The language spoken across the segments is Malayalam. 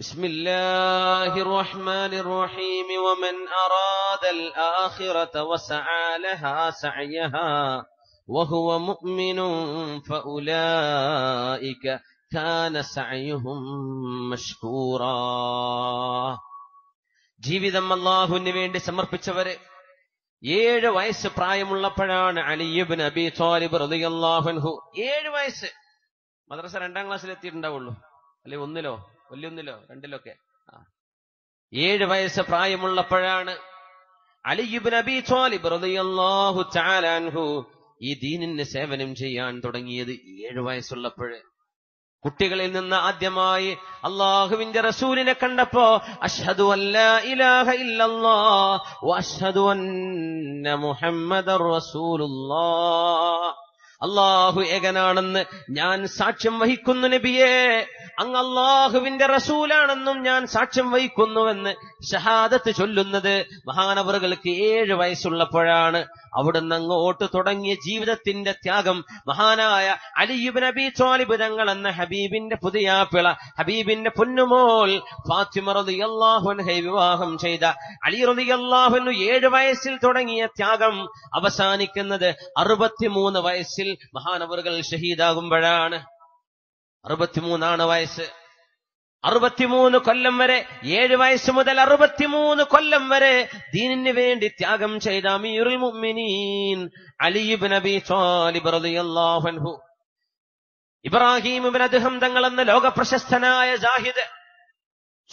بسم الله الرحمن الرحيم ومن أراد الآخرة وسعى لها سعيها وهو مؤمن فأولئك كان سعيهم مشكورا ജീവിതം അള്ളാഹുവിന് വേണ്ടി സമർപ്പിച്ചവര് ഏഴ് വയസ്സ് പ്രായമുള്ളപ്പോഴാണ് അലിയുബിൻ അബി ത്വാലിബ് റളിയല്ലാഹു ഏഴ് വയസ്സ് മദ്രസ രണ്ടാം ക്ലാസ്സിൽ എത്തിയിട്ടുണ്ടാവുള്ളൂ അല്ലെ ഒന്നിലോ വലിയൊന്നിലോ രണ്ടിലൊക്കെ. ഏഴ് വയസ്സ് പ്രായമുള്ളപ്പോഴാണ് അലിയുബിൻ അബി ത്വാലിബ് റളിയല്ലാഹു തആല അൻഹു ഈ ദീനിന് സേവനം ചെയ്യാൻ തുടങ്ങിയത് ഏഴ് വയസ്സുള്ളപ്പോഴ്. കുട്ടികളിൽ നിന്ന് ആദ്യമായി അള്ളാഹുവിന്റെ റസൂലിനെ കണ്ടപ്പോ അഷ്ഹദു അല്ലാ ഇലാഹ ഇല്ലല്ലാ വഅഷ്ഹദു അന്ന മുഹമ്മദർ റസൂലുള്ളാഹ് അള്ളാഹു ഏകനാണെന്ന് ഞാൻ സാക്ഷ്യം വഹിക്കുന്നു നബിയേ. അങ്ങ് അള്ളാഹുവിന്റെ റസൂലാണെന്നും ഞാൻ സാക്ഷ്യം വഹിക്കുന്നുവെന്ന് ഷഹാദത്ത് ചൊല്ലുന്നത് മഹാനവറുകൾക്ക് ഏഴ് വയസ്സുള്ളപ്പോഴാണ്. അവിടുന്ന് അങ്ങോട്ട് തുടങ്ങിയ ജീവിതത്തിന്റെ ത്യാഗം മഹാനായ അലിയുബ് നബി ത്വാലിബ് തങ്ങൾ എന്ന ഹബീബിന്റെ പുതിയാപ്പിള ഹബീബിന്റെ പൊന്നുമോൾ ഫാത്തിമ റളിയല്ലാഹുൻഹെ വിവാഹം ചെയ്ത അലി റതിയല്ലാഹുനു ഏഴ് വയസ്സിൽ തുടങ്ങിയ ത്യാഗം അവസാനിക്കുന്നത് അറുപത്തിമൂന്ന് വയസ്സിൽ മഹാനവറുകൾ ഷഹീദാകുമ്പോഴാണ്. അറുപത്തിമൂന്നാണ് വയസ്സ്. അറുപത്തിമൂന്ന് കൊല്ലം വരെ ഏഴ് വയസ്സ് മുതൽ അറുപത്തിമൂന്ന് കൊല്ലം വരെ ദീനിന് വേണ്ടി ത്യാഗം ചെയ്ത അമീറുൽ മുഅ്മിനീൻ അലിബ് നബി ഇബ്രാഹിം ഇബ്ൻ അദ്ഹം തങ്ങൾ എന്ന ലോക പ്രശസ്തനായ ജാഹിദ്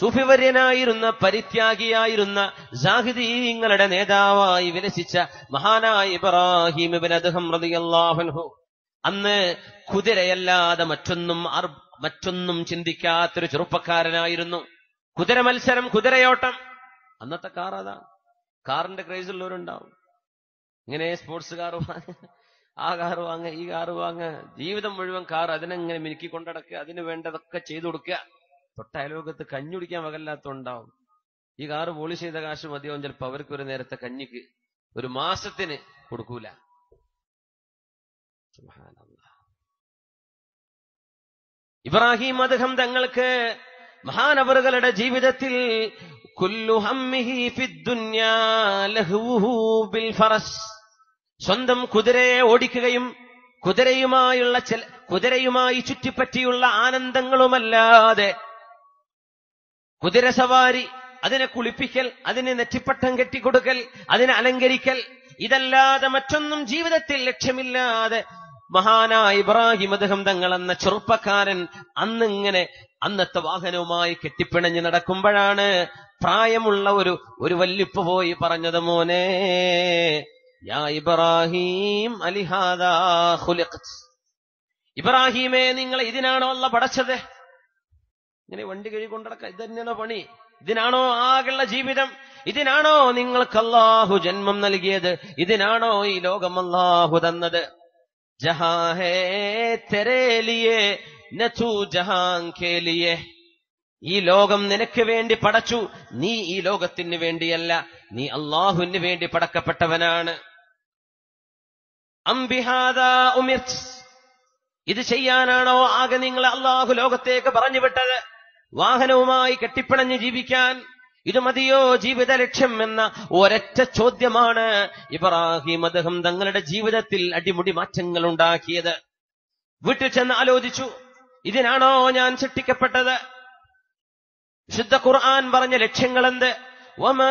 സൂഫിവര്യനായിരുന്ന പരിത്യാഗിയായിരുന്ന ജാഹിദീങ്ങളുടെ നേതാവായി വിലസിച്ച മഹാനായ ഇബ്രാഹിം ഇബ്ൻ റളിയല്ലാഹു അൻഹു. അന്ന് കുതിരയല്ലാതെ മറ്റൊന്നും മറ്റൊന്നും ചിന്തിക്കാത്തൊരു ചെറുപ്പക്കാരനായിരുന്നു. കുതിര മത്സരം കുതിരയോട്ടം. അന്നത്തെ കാർ അതാ. കാറിന്റെ ക്രേസ് ഉള്ളവരുണ്ടാവും ഇങ്ങനെ സ്പോർട്സ് കാർ വാങ്ങ ആ കാർ വാങ്ങ ഈ കാർ വാങ്ങ. ജീവിതം മുഴുവൻ കാർ അതിനെങ്ങനെ മിനുക്കി കൊണ്ടടക്കുക അതിന് വേണ്ടതൊക്കെ ചെയ്തു കൊടുക്കുക. തൊട്ട അയലോകത്ത് കഞ്ഞുടിക്കാൻ വകല്ലാത്തുണ്ടാവും ഈ കാറ് പോളിഷ് ചെയ്ത കാശ് മതിയാവും ചിലപ്പോ അവർക്ക് ഒരു നേരത്തെ കഞ്ഞിക്ക് ഒരു മാസത്തിന് കൊടുക്കൂല. ഇബ്രാഹിം അദ്ദേഹം തങ്ങൾക്ക് മഹാനവറുകളുടെ ജീവിതത്തിൽ സ്വന്തം കുതിരയെ ഓടിക്കുകയും കുതിരയുമായുള്ള ചില കുതിരയുമായി ചുറ്റിപ്പറ്റിയുള്ള ആനന്ദങ്ങളുമല്ലാതെ കുതിര സവാരി അതിനെ കുളിപ്പിക്കൽ അതിന് നെറ്റിപ്പട്ടം കെട്ടിക്കൊടുക്കൽ അതിനെ അലങ്കരിക്കൽ ഇതല്ലാതെ മറ്റൊന്നും ജീവിതത്തിൽ ലക്ഷ്യമില്ലാതെ മഹാനായ ഇബ്രാഹിം അദ്ദേഹം തങ്ങൾ എന്ന ചെറുപ്പക്കാരൻ അന്നിങ്ങനെ അന്നത്തെ വാഹനവുമായി കെട്ടിപ്പിണഞ്ഞ് നടക്കുമ്പോഴാണ് പ്രായമുള്ള ഒരു ഒരു വല്ലിപ്പ് പോയി പറഞ്ഞത് മോനെ യാ ഇബ്രാഹിം അലിഹാദാ ഇബ്രാഹിമേ നിങ്ങൾ ഇതിനാണോ അല്ല പടച്ചത്? ഇങ്ങനെ വണ്ടി കഴുകി ഇത് തന്നെയാണോ പണി? ഇതിനാണോ ആകെയുള്ള ജീവിതം? ഇതിനാണോ നിങ്ങൾക്ക് അള്ളാഹു ജന്മം നൽകിയത്? ഇതിനാണോ ഈ ലോകം അല്ലാഹു തന്നത് ഈ ലോകം നിനക്ക് വേണ്ടി പടച്ചു. നീ ഈ ലോകത്തിന് വേണ്ടിയല്ല. നീ അള്ളാഹുവിന് വേണ്ടി പടക്കപ്പെട്ടവനാണ്. ഇത് ചെയ്യാനാണോ ആകെ നിങ്ങൾ അള്ളാഹു ലോകത്തേക്ക് പറഞ്ഞു വിട്ടത് വാഹനവുമായി കെട്ടിപ്പിണഞ്ഞ് ജീവിക്കാൻ ഇത് മതിയോ ജീവിത ലക്ഷ്യം എന്ന ഒരൊറ്റ ചോദ്യമാണ് ഇബ്രാഹിം അദ്ദേഹം തങ്ങളുടെ ജീവിതത്തിൽ അടിമുടി മാറ്റങ്ങൾ ഉണ്ടാക്കിയത്. വീട്ടിൽ ചെന്ന് ആലോചിച്ചു ഇതിനാണോ ഞാൻ ചിട്ടിക്കപ്പെട്ടത് ശുദ്ധ ഖുർആൻ പറഞ്ഞ ലക്ഷ്യങ്ങൾ എന്ത് വമാ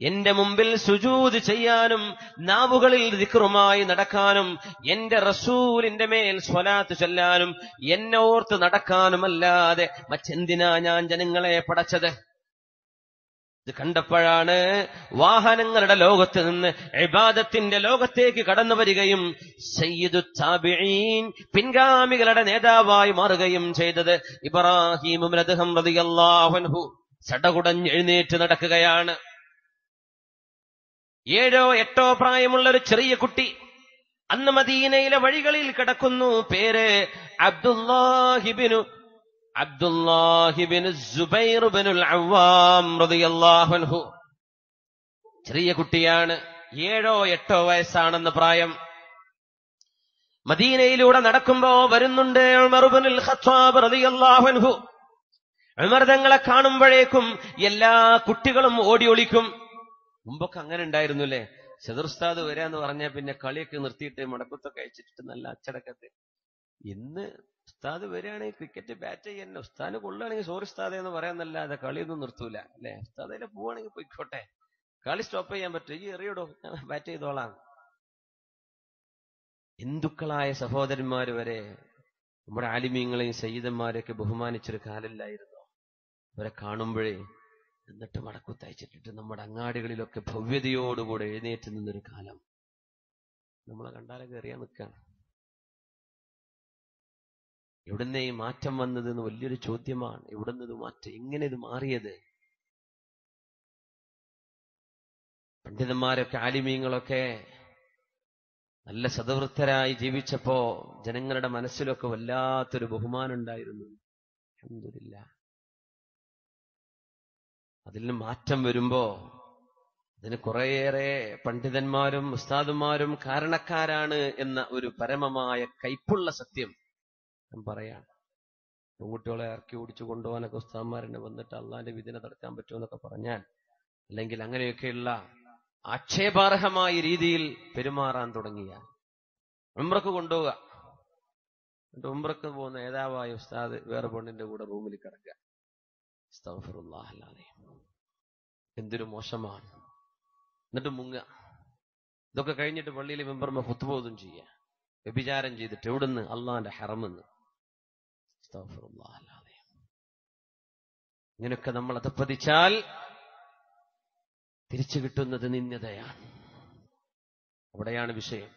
എന്റെ മുമ്പിൽ സുജൂത് ചെയ്യാനും നാവുകളിൽ ദിക്റുമായി നടക്കാനും എന്റെ റസൂലിന്റെ മേൽ സ്വലാത്ത് ചൊല്ലാനും എന്നെ ഓർത്ത് നടക്കാനുമല്ലാതെ മറ്റെന്തിനാ ഞാൻ ജനങ്ങളെ പടച്ചത്? ഇത് കണ്ടപ്പോഴാണ് വാഹനങ്ങളുടെ ലോകത്ത് നിന്ന് ഇബാദത്തിന്റെ ലോകത്തേക്ക് കടന്നു വരികയും സയ്യിദു താബിഈൻ പിൻഗാമികളുടെ നേതാവായി മാറുകയും ചെയ്തത് ഇബ്രാഹിം ചടകുടഞ്ഞ് നടക്കുകയാണ്. ഏഴോ എട്ടോ പ്രായമുള്ള ഒരു ചെറിയ കുട്ടി അന്ന് മദീനയിലെ വഴികളിൽ കിടക്കുന്നു. പേര് അബ്ദുല്ലാഹിബിനു അബ്ദുല്ലാഹിബിനു അവ്വാം ചെറിയ കുട്ടിയാണ്. ഏഴോ എട്ടോ വയസ്സാണെന്ന് പ്രായം. മദീനയിലൂടെ നടക്കുമ്പോ വരുന്നുണ്ട് ഉമറുബിനുൽ ഖത്താബ് ഉമർ തങ്ങളെ കാണുമ്പോഴേക്കും എല്ലാ കുട്ടികളും ഓടി ഒളിക്കും മുമ്പൊക്കെ അങ്ങനെ ഉണ്ടായിരുന്നു അല്ലേ ചതുർസ്ഥാദ് വരാന്ന് പറഞ്ഞാൽ പിന്നെ കളിയൊക്കെ നിർത്തിയിട്ട് മടക്കത്തൊക്കെ അയച്ചിട്ട് നല്ല അച്ചടക്കത്തിൽ ഇന്ന് ഉസ്താദ് വരികയാണെങ്കിൽ ക്രിക്കറ്റ് ബാറ്റ് ചെയ്യാൻ ഉസ്താദ് കൊള്ളുകയാണെങ്കിൽ സോറി ഉസ്താദ് എന്ന് പറയാന്നല്ലാതെ കളിയൊന്നും നിർത്തൂല അല്ലെ? ഉസ്താദിലെ പോവാണെങ്കിൽ പോയിക്കോട്ടെ. കളി സ്റ്റോപ്പ് ചെയ്യാൻ പറ്റും. ഈ എറിയടോ? ഞാൻ ബാറ്റ് ചെയ്തോളാം. ഹിന്ദുക്കളായ സഹോദരന്മാർ വരെ നമ്മുടെ ആലിമീങ്ങളെയും സയ്യിദന്മാരെയൊക്കെ ബഹുമാനിച്ചൊരു കാലല്ലായിരുന്നു. അവരെ കാണുമ്പോഴേ എന്നിട്ട് മടക്കുത്തയച്ചിട്ടിട്ട് നമ്മുടെ അങ്ങാടികളിലൊക്കെ ഭവ്യതയോടുകൂടെ എഴുന്നേറ്റ് നിന്നൊരു കാലം. നമ്മളെ കണ്ടാലെ കയറിയാൻ നിൽക്കുകയാണ് എവിടുന്ന ഈ മാറ്റം വന്നത് എന്ന് വലിയൊരു ചോദ്യമാണ്. എവിടുന്ന് ഇത് മാറ്റം എങ്ങനെ ഇത് മാറിയത്? പണ്ഡിതന്മാരൊക്കെ ആലിമീങ്ങളൊക്കെ നല്ല സദവൃത്തരായി ജീവിച്ചപ്പോ ജനങ്ങളുടെ മനസ്സിലൊക്കെ വല്ലാത്തൊരു ബഹുമാനം ഉണ്ടായിരുന്നു. അൽഹംദുലില്ല അതിൽ നിന്ന് മാറ്റം വരുമ്പോ അതിന് കുറേയേറെ പണ്ഡിതന്മാരും ഉസ്താദുമാരും കാരണക്കാരാണ് എന്ന ഒരു പരമമായ കൈപ്പുള്ള സത്യം ഞാൻ പറയാണ്. പെൺകുട്ടികളെ ഇറക്കി ഓടിച്ചു കൊണ്ടുപോകാനൊക്കെ ഉസ്താദന്മാരെന്നെ വന്നിട്ട് അള്ളാന്റെ വിധിനെ തടുക്കാൻ പറ്റുമെന്നൊക്കെ പറഞ്ഞാൽ അല്ലെങ്കിൽ അങ്ങനെയൊക്കെയുള്ള ആക്ഷേപാർഹമായ രീതിയിൽ പെരുമാറാൻ തുടങ്ങിയ ഉംറക്ക് കൊണ്ടുപോവുക. എന്നിട്ട് ഉംറക്ക് പോകുന്ന നേതാവായ ഉസ്താദ് വേറെ പെണ്ണിന്റെ കൂടെ റൂമിൽ കിടക്കുക. എന്തൊരു മോശമാണ് എന്നിട്ട് മുങ്ങ. ഇതൊക്കെ കഴിഞ്ഞിട്ട് പള്ളിയിൽ മെമ്പർമാർ ഫുത്തുബോധം ചെയ്യുക വ്യഭിചാരം ചെയ്തിട്ട് എവിടുന്ന്? അള്ളാന്റെ ഹറമെന്ന്. ഇങ്ങനെയൊക്കെ നമ്മൾ അത് പതിച്ചാൽ തിരിച്ചു കിട്ടുന്നത് നിന്യതയാണ് അവിടെയാണ് വിഷയം.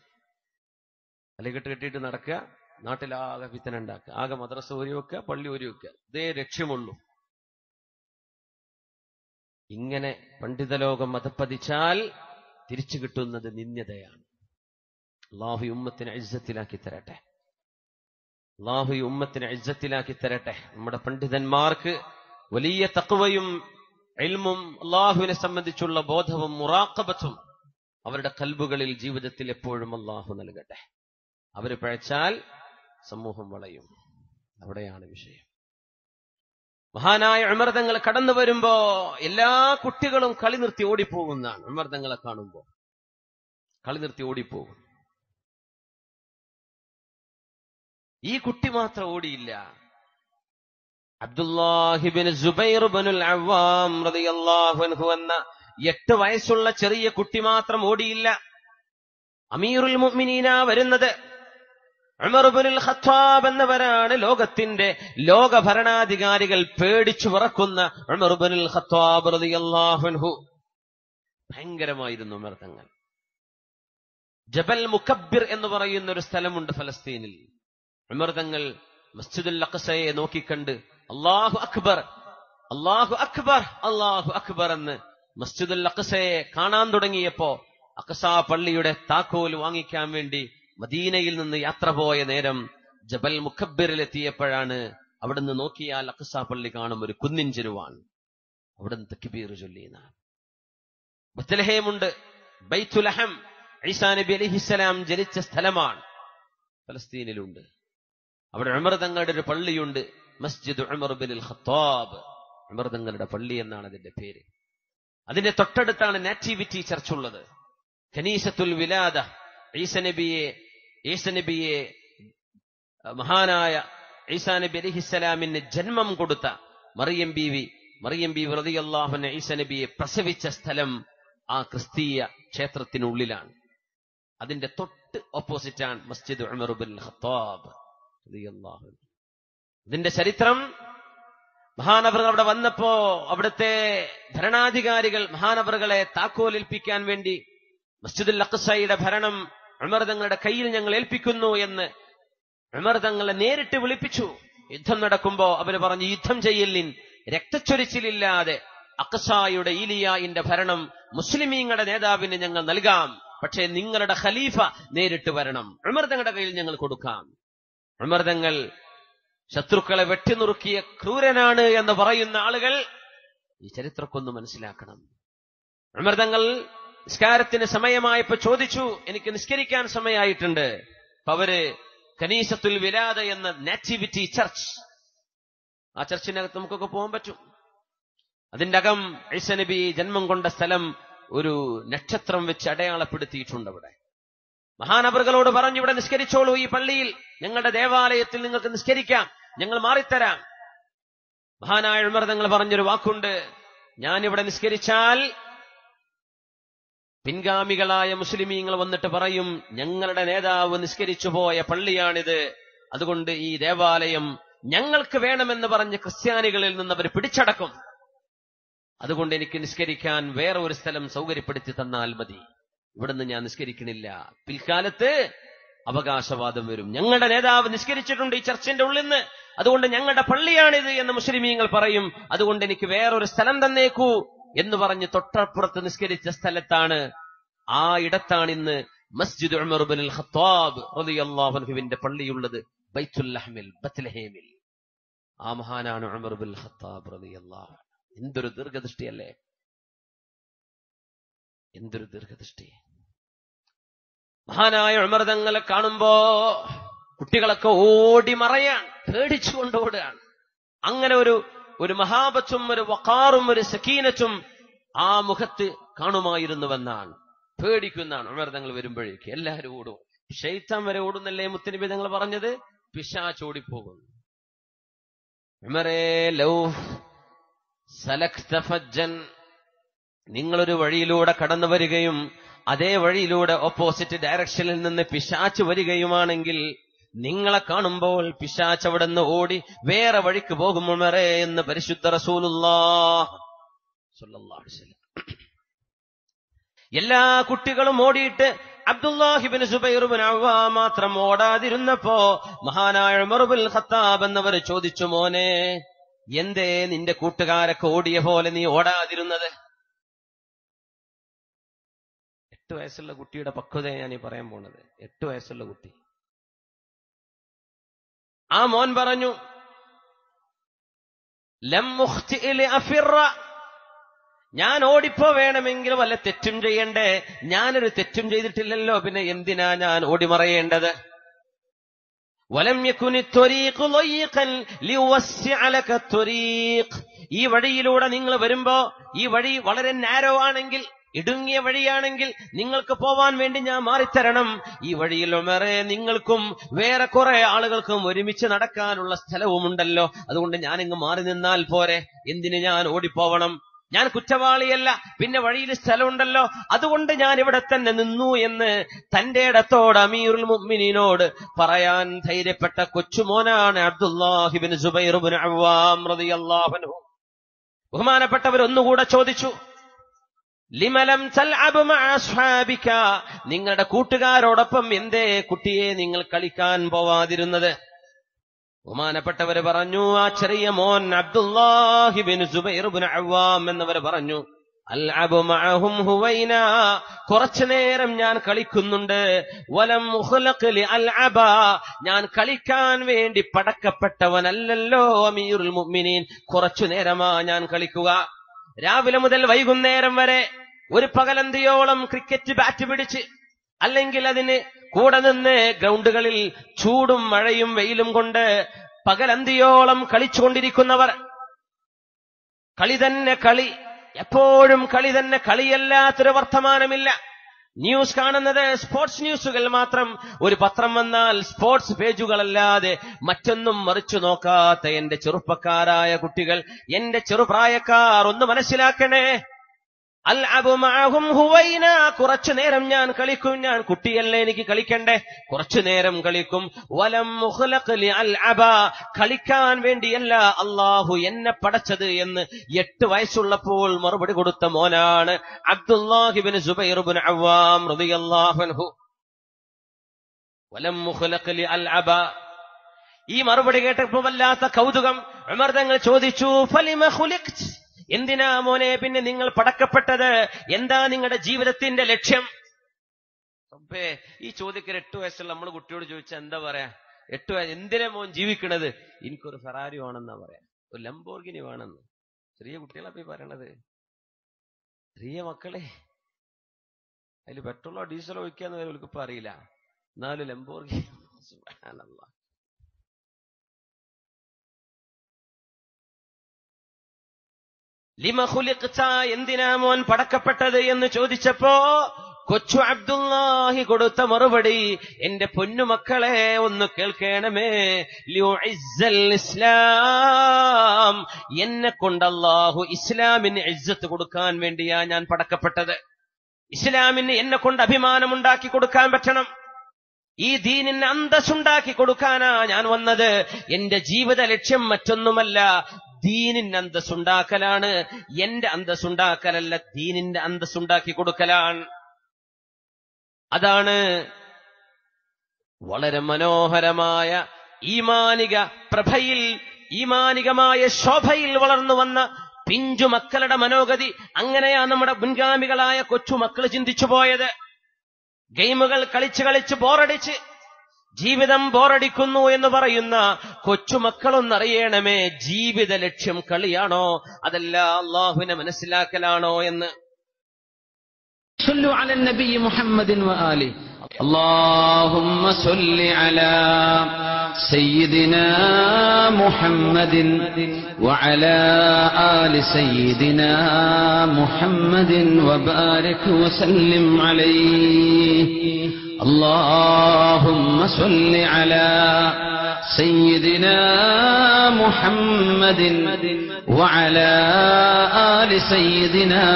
അലകെട്ട് കെട്ടിയിട്ട് നടക്കുക. നാട്ടിലാകെ വിത്തന ഉണ്ടാക്കുക ആകെ മദ്രസ ഒരു വെക്കുക പള്ളി ഒരു വെക്കുക ഇതേ ലക്ഷ്യമുള്ളൂ. ഇങ്ങനെ പണ്ഡിതലോകം മതപ്പതിച്ചാൽ തിരിച്ചു കിട്ടുന്നത് നിന്യതയാണ് അള്ളാഹു ഉമ്മത്തിന് ഇജ്ജത്തിലാക്കി തരട്ടെ. അള്ളാഹു ഉമ്മത്തിന് ഇജ്ജത്തിലാക്കി തരട്ടെ. നമ്മുടെ പണ്ഡിതന്മാർക്ക് വലിയ തക്കവയും എൽമും അള്ളാഹുവിനെ സംബന്ധിച്ചുള്ള ബോധവും മുറാക്കബത്തും അവരുടെ കൽബുകളിൽ ജീവിതത്തിൽ എപ്പോഴും അള്ളാഹു നൽകട്ടെ. അവർ പഴച്ചാൽ സമൂഹം വളയും. അവിടെയാണ് വിഷയം. മഹാനായ അമൃതങ്ങൾ കടന്നു വരുമ്പോ എല്ലാ കുട്ടികളും കളി നിർത്തി ഓടിപ്പോകുന്നതാണ് അമൃതങ്ങളെ കാണുമ്പോ. കളി നിർത്തി ഓടിപ്പോകും. ഈ കുട്ടി മാത്രം ഓടിയില്ല. അബ്ദുല്ലാഹിബിൻ ജുബൈർ ബനുൽ അവ്വാം റളിയല്ലാഹു എന്ന എട്ട് വയസ്സുള്ള ചെറിയ കുട്ടി മാത്രം ഓടിയില്ല. അമീറുൽ മുഅ്മിനീന വരുന്നത്. ഉമർബുൽ ഖത്താബ് എന്നവരാണ് ലോകത്തിന്റെ ലോക ഭരണാധികാരികൾ പേടിച്ചു വിറക്കുന്ന ഉമർബുൽ ഖത്താബ് റളിയല്ലാഹു അൻഹു. ഭയങ്കരമായിരുന്നു ഉമർ തങ്ങൾ. ജബൽ മുഖബിർ എന്ന് പറയുന്ന ഒരു സ്ഥലമുണ്ട് ഫലസ്തീനിൽ. ഉമർ തങ്ങൾ മസ്ജിദുൽ അഖസയെ നോക്കിക്കണ്ട്. അള്ളാഹു അക്ബർ അള്ളാഹു അക്ബർ അള്ളാഹു അക്ബർ എന്ന് മസ്ജിദുൽ അഖസയെ കാണാൻ തുടങ്ങിയപ്പോ അഖസ പള്ളിയുടെ താക്കോൽ വാങ്ങിക്കാൻ വേണ്ടി മദീനയിൽ നിന്ന് യാത്ര പോയ നേരം ജബൽ മുഖബ്ബിറിലെത്തിയപ്പോഴാണ് അവിടുന്ന് നോക്കിയാൽ അഖസ പള്ളി കാണും ഒരു കുന്നിൻ ചെരുവാൻ. അവിടുന്ന് തക്കിബീർ ചൊല്ലിയെന്നാണ്. ബത്തലഹേമുണ്ട്. ബൈത്തുലഹം ഈസാ നബി അലിഹിസ്സലാം ജനിച്ച സ്ഥലമാണ്. ഫലസ്തീനിലുണ്ട്. അവിടെ ഉമർ തങ്ങളുടെ ഒരു പള്ളിയുണ്ട്. Masjid Umar bin Khattab Umar തങ്ങളുടെ പള്ളി എന്നാണ് അതിന്റെ പേര്. അതിന്റെ തൊട്ടടുത്താണ് നാറ്റിവിറ്റി ചർച്ച് ഉള്ളത് ഖനീസത്തുൽ വിലാദ. ഈസ നബിയെ ഈസ നബിയെ മഹാനായ ഈസാ നബി അലിഹിസ്സലാമിന് ജന്മം കൊടുത്ത മറിയം ബീവി മറിയം ബീവി റതിയല്ലാഹുന ഈസ നബിയെ പ്രസവിച്ച സ്ഥലം ആ ക്രിസ്തീയ ക്ഷേത്രത്തിനുള്ളിലാണ് അതിന്റെ തൊട്ട് ഓപ്പോസിറ്റാണ് മസ്ജിദ് ഉമർ ബിൻ ഖത്താബ്. ഇതിന്റെ ചരിത്രം മഹാനവർ അവിടെ വന്നപ്പോ അവിടുത്തെ ഭരണാധികാരികൾ മഹാനവറുകളെ താക്കോലേൽപ്പിക്കാൻ വേണ്ടി മസ്ജിദുൽ അഖ്സയുടെ ഭരണം ഉമർ തങ്ങളുടെ കയ്യിൽ ഞങ്ങൾ ഏൽപ്പിക്കുന്നു എന്ന് ഉമർ തങ്ങളെ നേരിട്ട് വിളിപ്പിച്ചു. യുദ്ധം നടക്കുമ്പോ അവർ പറഞ്ഞു യുദ്ധം ചെയ്യലിൻ രക്തച്ചൊരിച്ചിലില്ലാതെ അഖസായുടെ ഈലിയായിന്റെ ഭരണം മുസ്ലിമീങ്ങളുടെ നേതാവിന് ഞങ്ങൾ നൽകാം. പക്ഷേ നിങ്ങളുടെ ഖലീഫ നേരിട്ട് വരണം. ഉമർ തങ്ങളുടെ കയ്യിൽ ഞങ്ങൾ കൊടുക്കാം. ഉമർ തങ്ങൾ ശത്രുക്കളെ വെട്ടിനുറുക്കിയ ക്രൂരനാണ് എന്ന് പറയുന്ന ആളുകൾ ഈ ചരിത്രക്കൊന്ന് മനസ്സിലാക്കണം. ഉമർ തങ്ങൾ നിസ്കാരത്തിന് സമയമായപ്പോ ചോദിച്ചു എനിക്ക് നിസ്കരിക്കാൻ സമയമായിട്ടുണ്ട് അവർ കനീസത്തുൽ വിലാദ എന്ന നാറ്റിവിറ്റി ചർച്ച്. ആ ചർച്ചിനകത്ത് നമുക്കൊക്കെ പോകാൻ പറ്റും. അതിന്റെ അകം ഐസനബി ജന്മം കൊണ്ട സ്ഥലം ഒരു നക്ഷത്രം വെച്ച് അടയാളപ്പെടുത്തിയിട്ടുണ്ട് അവിടെ. മഹാനവറുകളോട് പറഞ്ഞു ഇവിടെ നിസ്കരിച്ചോളൂ ഈ പള്ളിയിൽ. ഞങ്ങളുടെ ദേവാലയത്തിൽ നിങ്ങൾക്ക് നിസ്കരിക്കാം. ഞങ്ങൾ മാറിത്തരാം. മഹാനായ ഉമർ തങ്ങൾ പറഞ്ഞൊരു വാക്കുണ്ട് ഞാനിവിടെ നിസ്കരിച്ചാൽ പിൻഗാമികളായ മുസ്ലിമീങ്ങൾ വന്നിട്ട് പറയും ഞങ്ങളുടെ നേതാവ് നിസ്കരിച്ചു പോയ പള്ളിയാണിത്. അതുകൊണ്ട് ഈ ദേവാലയം ഞങ്ങൾക്ക് വേണമെന്ന് പറഞ്ഞ് ക്രിസ്ത്യാനികളിൽ നിന്ന് അവർ പിടിച്ചടക്കും. അതുകൊണ്ട് എനിക്ക് നിസ്കരിക്കാൻ വേറെ ഒരു സ്ഥലം സൗകര്യപ്പെടുത്തി തന്നാൽ മതി. ഇവിടുന്ന് ഞാൻ നിസ്കരിക്കണില്ല. പിൽക്കാലത്ത് അവകാശവാദം വരും. ഞങ്ങളുടെ നേതാവ് നിസ്കരിച്ചിട്ടുണ്ട് ഈ ചർച്ചിന്റെ ഉള്ളിൽ നിന്ന് അതുകൊണ്ട് ഞങ്ങളുടെ പള്ളിയാണിത് എന്ന് മുസ്ലിമീങ്ങൾ പറയും. അതുകൊണ്ട് എനിക്ക് വേറൊരു സ്ഥലം തന്നേക്കൂ. എന്ന് പറഞ്ഞ് തൊട്ടപ്പുറത്ത് നിസ്കരിച്ച സ്ഥലത്താണ് ആ ഇടത്താണ് ഇന്ന് മസ്ജിദ് ഉമർ ബിൻ ഖത്താബ് റളിയല്ലാഹു അൻഹുവിന്റെ പള്ളിയുള്ളത് ബൈത്തുൽ അഹ്മിൽ ബത്ലഹേമിൽ. ആ മഹാനാണ് ഉമർ ബിൻ ഖത്താബ് റളിയല്ലാഹു എന്തൊരു ദീർഘദൃഷ്ടിയല്ലേ? എന്തൊരു ദീർഘദൃഷ്ടി. മഹാനായ ഉമർ തങ്ങളെ കാണുമ്പോ കുട്ടികളൊക്കെ ഓടി മറയാൻ പേടിച്ചുകൊണ്ട് ഓടുകയാണ്. അങ്ങനെ ഒരു ഒരു മഹാബത്തും ഒരു വക്കാറും ഒരു സക്കീനത്തും ആ മുഖത്ത് കാണുമായിരുന്നുവെന്നാണ് പേടിക്കുന്നതാണ് ഉമർ തങ്ങൾ വരുമ്പോഴേക്ക് എല്ലാവരും ഓടും. ഷെയ്ത്താൻ വരെ ഓടുന്നല്ലേ മുത്തനബി തങ്ങൾ പറഞ്ഞത്? പിശാ ഓടിപ്പോകും. ഉമറേ ലൗ സലക്തഫജ്ജൻ നിങ്ങളൊരു വഴിയിലൂടെ കടന്നു വരികയും അതേ വഴിയിലൂടെ ഓപ്പോസിറ്റ് ഡയറക്ഷനിൽ നിന്ന് പിശാച്ച് വരികയുമാണെങ്കിൽ നിങ്ങളെ കാണുമ്പോൾ പിശാച്ച് അവിടെ നിന്ന് ഓടി വേറെ വഴിക്ക് പോകും ഉമറേ എന്ന് പരിശുദ്ധ റസൂലുള്ള. എല്ലാ കുട്ടികളും ഓടിയിട്ട് അബ്ദുല്ലാഹിബിൻ സുബൈറുബിൻ അവ്വാ മാത്രം ഓടാതിരുന്നപ്പോ മഹാനായ മറുബുൽ ഖത്താബ് എന്നവർ ചോദിച്ചു മോനെ എന്തേ നിന്റെ കൂട്ടുകാരൊക്കെ ഓടിയ പോലെ നീ ഓടാതിരുന്നത്? എട്ട് വയസ്സുള്ള കുട്ടിയുടെ പക്വതയെ ഞാൻ ഈ പറയാൻ പോണത്. എട്ട് വയസ്സുള്ള കുട്ടി. ആ മോൻ പറഞ്ഞു ലിഅഫിറ. ഞാൻ ഓടിപ്പോ വേണമെങ്കിൽ വല്ല തെറ്റും ചെയ്യണ്ടേ? ഞാനൊരു തെറ്റും ചെയ്തിട്ടില്ലല്ലോ പിന്നെ എന്തിനാ ഞാൻ ഓടിമറയേണ്ടത്? വലം ഈ വഴിയിലൂടെ നിങ്ങൾ വരുമ്പോ ഈ വഴി വളരെ നാരോ ആണെങ്കിൽ ഇടുങ്ങിയ വഴിയാണെങ്കിൽ നിങ്ങൾക്ക് പോവാൻ വേണ്ടി ഞാൻ മാറിത്തരണം. ഈ വഴിയിൽ ഉമറെ നിങ്ങൾക്കും വേറെ കുറെ ആളുകൾക്കും ഒരുമിച്ച് നടക്കാനുള്ള സ്ഥലവുമുണ്ടല്ലോ. അതുകൊണ്ട് ഞാൻ ഇങ്ങ് മാറി നിന്നാൽ പോരെ. എന്തിന് ഞാൻ ഓടിപ്പോവണം? ഞാൻ കുറ്റവാളിയല്ല. പിന്നെ വഴിയിൽ സ്ഥലമുണ്ടല്ലോ. അതുകൊണ്ട് ഞാൻ ഇവിടെ തന്നെ നിന്നു എന്ന് തന്റെ ഇടത്തോട് അമീറുൽ മുഅ്മിനീനോട് പറയാൻ ധൈര്യപ്പെട്ട കൊച്ചുമോനാണ് അബ്ദുല്ലാഹിബിൻ അവ്വാം റളിയല്ലാഹു അൻഹു. ബഹുമാനപ്പെട്ടവർ ഒന്നുകൂടെ ചോദിച്ചു. ലിമലം നിങ്ങളുടെ കൂട്ടുകാരോടൊപ്പം എന്തേ കുട്ടിയെ നിങ്ങൾ കളിക്കാൻ പോവാതിരുന്നത്? ബഹുമാനപ്പെട്ടവര് പറഞ്ഞു ആ ചെറിയ മോൻ അബ്ദുല്ലാഹിബിൻ സുബൈറുബിൻ അവ്വാം എന്നവർ പറഞ്ഞു കുറച്ചു നേരം ഞാൻ കളിക്കുന്നുണ്ട്. വലം അൽഅബ. ഞാൻ കളിക്കാൻ വേണ്ടി പടക്കപ്പെട്ടവനല്ലല്ലോ അമീറുൽ മുഅ്മിനീൻ. കുറച്ചു നേരമാ ഞാൻ കളിക്കുക. രാവിലെ മുതൽ വൈകുന്നേരം വരെ ഒരു പകലന്തിയോളം ക്രിക്കറ്റ് ബാറ്റ് പിടിച്ച് അല്ലെങ്കിൽ അതിന് കൂടെ നിന്ന് ഗ്രൗണ്ടുകളിൽ ചൂടും മഴയും വെയിലും കൊണ്ട് പകലന്തിയോളം കളിച്ചുകൊണ്ടിരിക്കുന്നവർ. കളി തന്നെ കളി. എപ്പോഴും കളി തന്നെ കളിയല്ലാത്തൊരു വർത്തമാനമില്ല. ന്യൂസ് കാണുന്നത് സ്പോർട്സ് ന്യൂസുകൾ മാത്രം. ഒരു പത്രം വന്നാൽ സ്പോർട്സ് പേജുകളല്ലാതെ മറ്റൊന്നും മറിച്ചു നോക്കാത്ത എന്റെ ചെറുപ്പക്കാരായ കുട്ടികൾ എന്റെ ചെറുപ്രായക്കാർ ഒന്ന് മനസ്സിലാക്കണേ. ഹുവൈന. കുറച്ചു നേരം ഞാൻ കളിക്കും. ഞാൻ കുട്ടിയല്ലേ എനിക്ക് കളിക്കണ്ടേ? കുറച്ചു നേരം കളിക്കും. വലം ലി കളിക്കാൻ വേണ്ടിയല്ല അള്ളാഹു എന്നെ പടച്ചത് എന്ന് എട്ട് വയസ്സുള്ളപ്പോൾ മറുപടി കൊടുത്ത മോനാണ് അബ്ദുല്ലാഹിബിൻ സുബൈറുബിൻ റളിയല്ലാഹു അൻഹു. വലം മുഖ്ലഖ് ലി അൽ അബ. ഈ മറുപടി കേട്ടപ്പോൾ വല്ലാത്ത കൗതുകം. ഉമർ തങ്ങൾ ചോദിച്ചു ഫലിമ ഖുലിഖ്ത്? എന്തിനാ മോനെ പിന്നെ നിങ്ങൾ പടക്കപ്പെട്ടത്? എന്താ നിങ്ങളുടെ ജീവിതത്തിന്റെ ലക്ഷ്യം? ഈ ചോദ്യക്കൊരു എട്ട് വയസ്സുള്ള നമ്മൾ കുട്ടിയോട് ചോദിച്ചാൽ എന്താ പറയാ? എട്ട് വയസ്സ് എന്തിനാ മോൻ ജീവിക്കണത്? എനിക്കൊരു ഫെറാരി വേണമെന്നാ പറയാ. ഒരു ലംബോർഗിനി വേണമെന്ന്. ചെറിയ കുട്ടികളപ്പോ പറയണത്. ചെറിയ മക്കളെ. അതിൽ പെട്രോളോ ഡീസലോ ഒഴിക്കാന്ന് വരെ ഇപ്പൊ അറിയില്ല. എന്നാലും ലംബോർഗി സുബ്ഹാനല്ലാഹ്. ലിമ ഖുലിഖ്ത എന്തിനാ മോൻ പടക്കപ്പെട്ടത് എന്ന് ചോദിച്ചപ്പോ കൊച്ചു അബ്ദുല്ലാഹി കൊടുത്ത മറുപടി എന്റെ പൊന്നുമക്കളെ ഒന്ന് കേൾക്കണമേ ഇസ്ലാം. എന്നെ കൊണ്ട് അല്ലാഹു ഇസ്ലാമിന് ഇജ്ജത്ത് കൊടുക്കാൻ വേണ്ടിയാ ഞാൻ പടക്കപ്പെട്ടത്. ഇസ്ലാമിന് എന്നെ കൊണ്ട് അഭിമാനമുണ്ടാക്കി കൊടുക്കാൻ പറ്റണം. ഈ ദീനിന് അന്തസ്സുണ്ടാക്കി കൊടുക്കാനാ ഞാൻ വന്നത്. എന്റെ ജീവിത ലക്ഷ്യം മറ്റൊന്നുമല്ല ദീനിന് അന്തസ്സുണ്ടാക്കലാണ്. എന്റെ അന്തസ്സുണ്ടാക്കലല്ല ദീനിന്റെ അന്തസ്സുണ്ടാക്കി കൊടുക്കലാണ്. അതാണ് വളരെ മനോഹരമായ ഈമാനിക പ്രഭയിൽ ഈമാനികമായ ശോഭയിൽ വളർന്നു വന്ന പിഞ്ചു മക്കളുടെ മനോഗതി. അങ്ങനെയാ നമ്മുടെ മുൻഗാമികളായ കൊച്ചു മക്കൾ ചിന്തിച്ചു പോയത്. ഗെയിമുകൾ കളിച്ച് കളിച്ച് ബോറടിച്ച് ജീവിതം ബോറടിക്കുന്നു എന്ന് പറയുന്ന കൊച്ചുമക്കളൊന്നറിയണമേ ജീവിത ലക്ഷ്യം കളിയാണോ അതല്ല അള്ളാഹുവിനെ മനസ്സിലാക്കലാണോ എന്ന് صلوا على النبي محمد وآله اللهم صل على سيدنا محمد وعلى آل سيدنا محمد وبارك وسلم عليه اللهم صل على سيدنا محمد وعلى آل سيدنا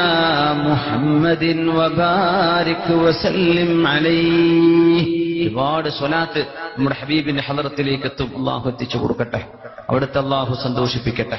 محمد وبارك وسلم عليه ഒരുപാട് സ്വലാത്ത് നമ്മുടെ ഹബീബിന്റെ ഹലറത്തിലേക്ക് എത്തും അള്ളാഹു എത്തിച്ചു കൊടുക്കട്ടെ അവിടുത്തെ അള്ളാഹു സന്തോഷിപ്പിക്കട്ടെ